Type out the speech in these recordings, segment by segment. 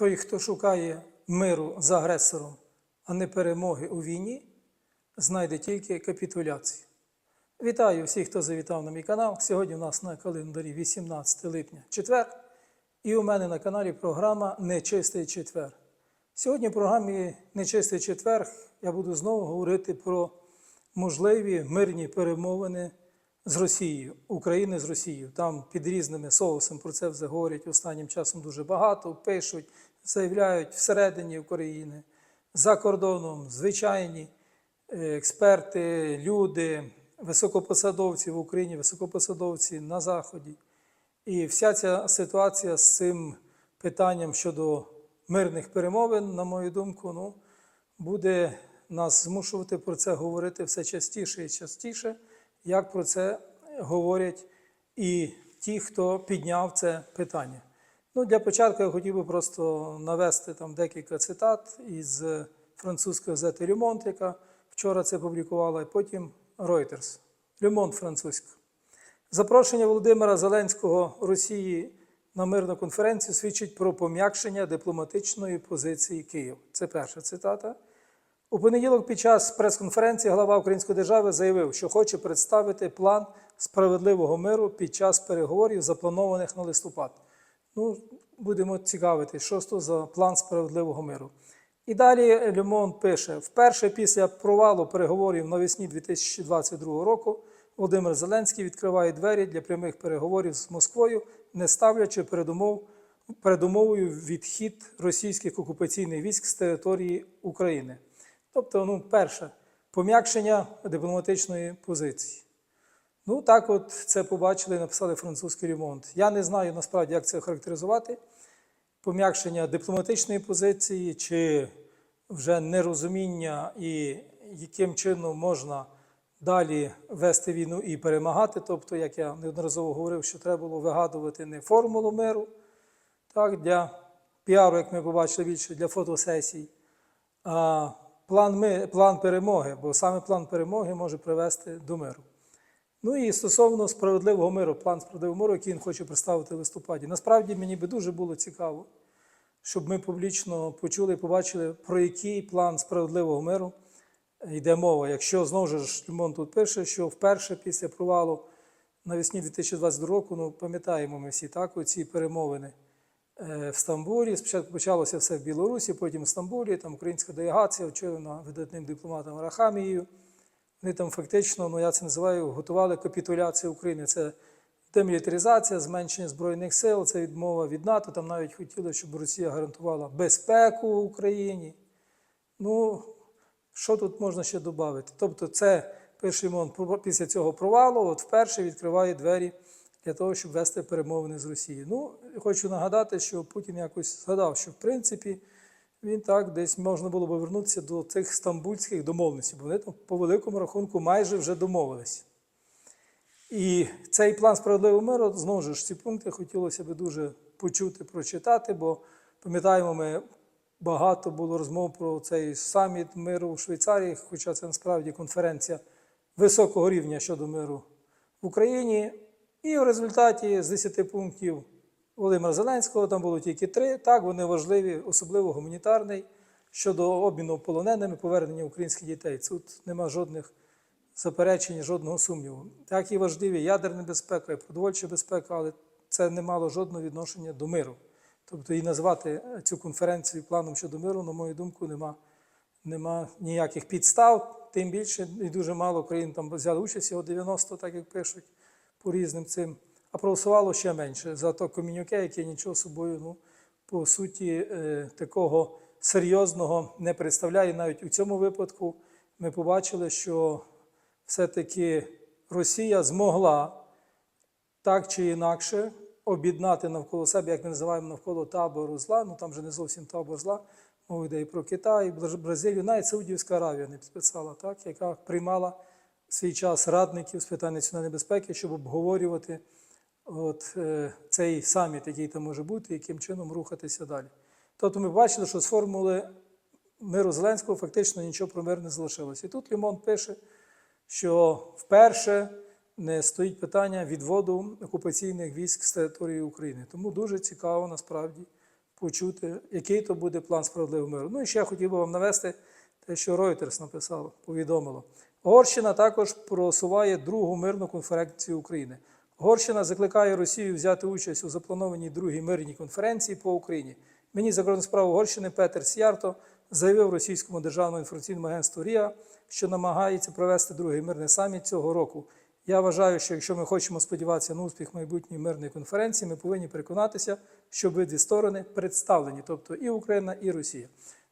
той, хто шукає миру з агресором, а не перемоги у війні, знайде тільки капітуляцію. Вітаю всіх, хто завітав на мій канал. Сьогодні у нас на календарі 18 липня четвер. І у мене на каналі програма Нечистий четвер. Сьогодні в програмі Нечистий четвер я буду знову говорити про можливі мирні перемовини з Росією, України з Росією. Там під різними соусами про це вже говорять останнім часом дуже багато, пишуть, заявляють всередині України, за кордоном, звичайні е, експерти, люди, високопосадовці в Україні, високопосадовці на Заході. І вся ця ситуація з цим питанням щодо мирних перемовин, на мою думку, ну, буде нас змушувати про це говорити все частіше і частіше, як про це говорять і ті, хто підняв це питання. Ну, для початку я хотів би просто навести там декілька цитат із французької газети Люмонт, яка вчора це публікувала, і потім Reuters. Люмонт французька. Запрошення Володимира Зеленського Росії на мирну конференцію свідчить про пом'якшення дипломатичної позиції Києва. Це перша цитата. У понеділок під час прес-конференції глава Української держави заявив, що хоче представити план справедливого миру під час переговорів, запланованих на листопад. Ну, будемо цікавити, що то за план справедливого миру. І далі Люмон пише: вперше після провалу переговорів навесні 2022 року Володимир Зеленський відкриває двері для прямих переговорів з Москвою, не ставлячи передумов, передумовою відхід російських окупаційних військ з території України. Тобто, ну, перше, пом'якшення дипломатичної позиції. Ну, так от це побачили і написали французький ремонт. Я не знаю насправді, як це характеризувати. Пом'якшення дипломатичної позиції, чи вже нерозуміння, і яким чином можна далі вести війну і перемагати. Тобто, як я неодноразово говорив, що треба було вигадувати не формулу миру, так, для піару, як ми побачили більше, для фотосесій, а план, ми, план перемоги, бо саме план перемоги може привести до миру. Ну і стосовно справедливого миру, план справедливого миру, який він хоче представити в листопаді. Насправді мені би дуже було цікаво, щоб ми публічно почули і побачили, про який план справедливого миру йде мова. Якщо знову ж Лімон тут пише, що вперше після провалу навесні 2022 року, ну пам'ятаємо ми всі так, оці перемовини е, в Стамбулі. Спочатку почалося все в Білорусі, потім в Стамбулі, там українська делегація, очолена видатним дипломатом Рахамією. Вони там фактично, ну я це називаю, готували капітуляцію України. Це демілітаризація, зменшення Збройних сил, це відмова від НАТО. Там навіть хотіли, щоб Росія гарантувала безпеку Україні. Ну, що тут можна ще додати? Тобто, це перший ремонт після цього провалу, от вперше відкриває двері для того, щоб вести перемовини з Росією. Ну, хочу нагадати, що Путін якось згадав, що в принципі він так десь можна було би вернутися до цих стамбульських домовленостей, бо вони там по великому рахунку майже вже домовилися. І цей план справедливого миру, знову ж ці пункти хотілося б дуже почути, прочитати, бо пам'ятаємо, ми багато було розмов про цей саміт миру в Швейцарії, хоча це насправді конференція високого рівня щодо миру в Україні. І в результаті з 10 пунктів Володимира Зеленського там було тільки три. Так, вони важливі, особливо гуманітарний, щодо обміну полоненими, повернення українських дітей. Тут нема жодних заперечень, жодного сумніву. Так і важливі ядерна безпека, і продовольча безпека, але це не мало жодного відношення до миру. Тобто і назвати цю конференцію планом щодо миру, на мою думку, нема, нема ніяких підстав, тим більше і дуже мало країн там взяли участь, всього 90, так як пишуть по різним цим, а проголосувало ще менше за то комінюке, яке нічого собою, ну, по суті, е, такого серйозного не представляє. Навіть у цьому випадку ми побачили, що все-таки Росія змогла так чи інакше об'єднати навколо себе, як ми називаємо навколо табору зла, ну там вже не зовсім табор зла, мова йде і про Китай, і Бразилію, навіть Саудівська Аравія не підписала, так, яка приймала свій час радників з питань національної безпеки, щоб обговорювати от, е, цей саміт, який там може бути, яким чином рухатися далі. Тобто ми бачили, що з формули миру Зеленського фактично нічого про мир не залишилося. І тут Лімон пише, що вперше не стоїть питання відводу окупаційних військ з території України. Тому дуже цікаво насправді почути, який то буде план справедливого миру. Ну і ще я хотів би вам навести те, що Reuters написав, повідомило. Угорщина також просуває другу мирну конференцію України. Угорщина закликає Росію взяти участь у запланованій другій мирній конференції по Україні. Міністр закордонних справ Угорщини Петер Сіярто заявив російському державному інформаційному агентству РІА, що намагається провести другий мирний саміт цього року. Я вважаю, що якщо ми хочемо сподіватися на успіх майбутньої мирної конференції, ми повинні переконатися, що обидві сторони представлені, тобто і Україна, і Росія.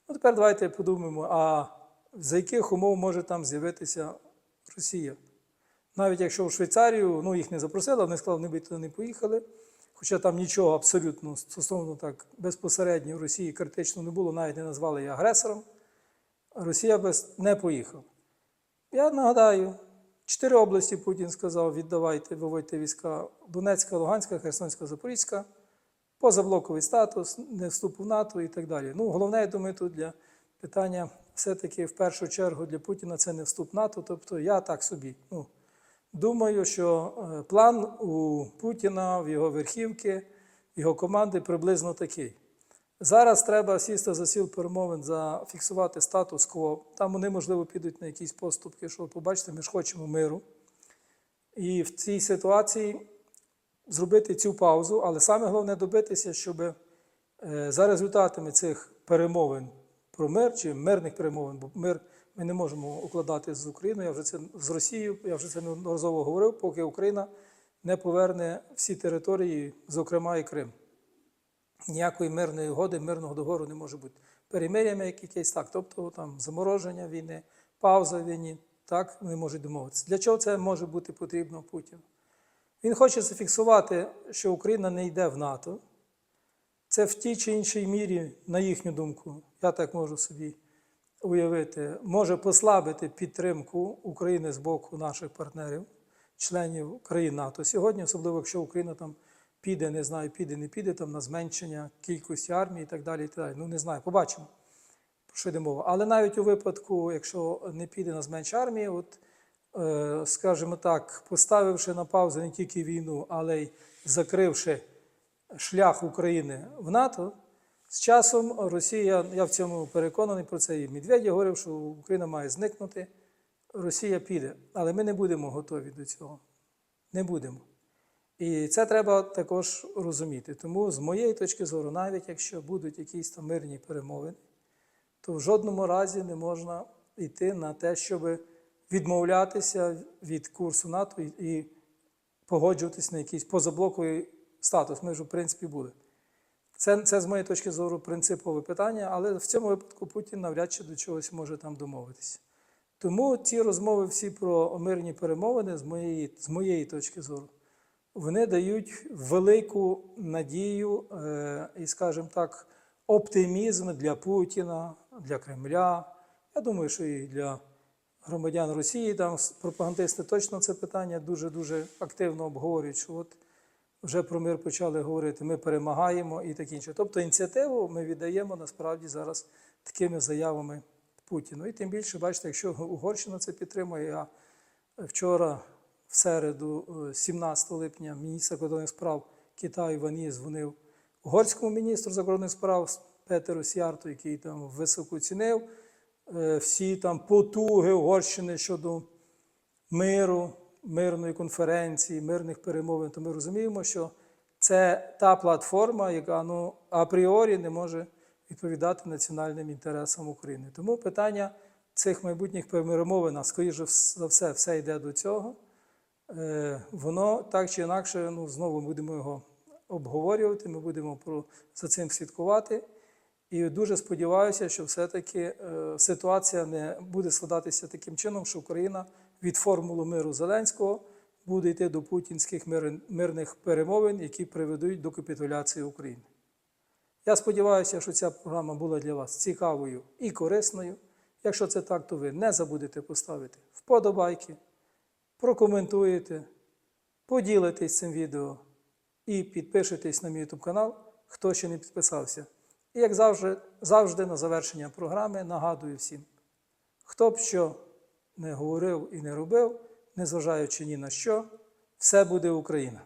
Ну тепер давайте подумаємо, а за яких умов може там з'явитися Росія? Навіть якщо в Швейцарію ну, їх не запросили, вони сказали, вони би не поїхали. Хоча там нічого абсолютно стосовно так безпосередньо в Росії критично не було, навіть не назвали її агресором. Росія би не поїхала. Я нагадаю, чотири області Путін сказав: віддавайте, виводьте війська Донецька, Луганська, Херсонська, Запорізька, позаблоковий статус, не вступ в НАТО і так далі. Ну, головне, я думаю, тут для питання все-таки в першу чергу для Путіна це не вступ в НАТО. Тобто я так собі. Ну, Думаю, що е, план у Путіна, в його верхівки, його команди приблизно такий. Зараз треба сісти за сіл перемовин, зафіксувати статус-кво. Там вони, можливо, підуть на якісь поступки, що побачите, ми ж хочемо миру. І в цій ситуації зробити цю паузу, але саме головне добитися, щоб е, за результатами цих перемовин про мир чи мирних перемовин, бо мир ми не можемо укладати з Україною, я вже це з Росією, я вже це неодноразово говорив, поки Україна не поверне всі території, зокрема і Крим. Ніякої мирної угоди, мирного договору не може бути. Перемир'ями якесь так, тобто там замороження війни, пауза війни, так не можуть домовитися. Для чого це може бути потрібно Путіну? Він хоче зафіксувати, що Україна не йде в НАТО. Це в тій чи іншій мірі, на їхню думку, я так можу собі уявити, може послабити підтримку України з боку наших партнерів, членів країн НАТО. Сьогодні, особливо якщо Україна там піде, не знаю, піде, не піде там на зменшення кількості армії і так далі. і так далі. Ну не знаю, побачимо, про що йде мова. Але навіть у випадку, якщо не піде на зменшення армії, от, е, скажімо так, поставивши на паузу не тільки війну, але й закривши шлях України в НАТО. З часом Росія, я в цьому переконаний про це і Медведєв говорив, що Україна має зникнути, Росія піде. Але ми не будемо готові до цього. Не будемо. І це треба також розуміти. Тому, з моєї точки зору, навіть якщо будуть якісь там мирні перемовини, то в жодному разі не можна йти на те, щоб відмовлятися від курсу НАТО і погоджуватися на якийсь позаблоковий статус. Ми вже, в принципі, були. Це, це з моєї точки зору принципове питання, але в цьому випадку Путін навряд чи до чогось може там домовитися. Тому ці розмови всі про мирні перемовини, з моєї, з моєї точки зору, вони дають велику надію е, і, скажімо так, оптимізм для Путіна, для Кремля. Я думаю, що і для громадян Росії, там пропагандисти точно це питання дуже-дуже активно обговорюють. що от вже про мир почали говорити, ми перемагаємо і таке інше. Тобто ініціативу ми віддаємо насправді зараз такими заявами Путіну. І тим більше, бачите, якщо Угорщина це підтримує, я вчора, в середу, 17 липня, міністр закордонних справ Китаю Вані дзвонив угорському міністру закордонних справ Петеру Сіарту, який там високо цінив е, всі там потуги Угорщини щодо миру мирної конференції, мирних перемовин, то ми розуміємо, що це та платформа, яка ну, апріорі не може відповідати національним інтересам України. Тому питання цих майбутніх перемовин, а скоріше за все, все йде до цього. Е, Воно так чи інакше, ну, знову будемо його обговорювати, ми будемо за цим слідкувати. І дуже сподіваюся, що все-таки е, ситуація не буде складатися таким чином, що Україна від формули миру Зеленського буде йти до путінських мирних перемовин, які приведуть до капітуляції України. Я сподіваюся, що ця програма була для вас цікавою і корисною. Якщо це так, то ви не забудете поставити вподобайки, прокоментуєте, поділитесь цим відео і підпишитесь на мій YouTube канал, хто ще не підписався. І як завжди, завжди на завершення програми нагадую всім, хто б що не говорив і не робив, незважаючи ні на що, все буде Україна.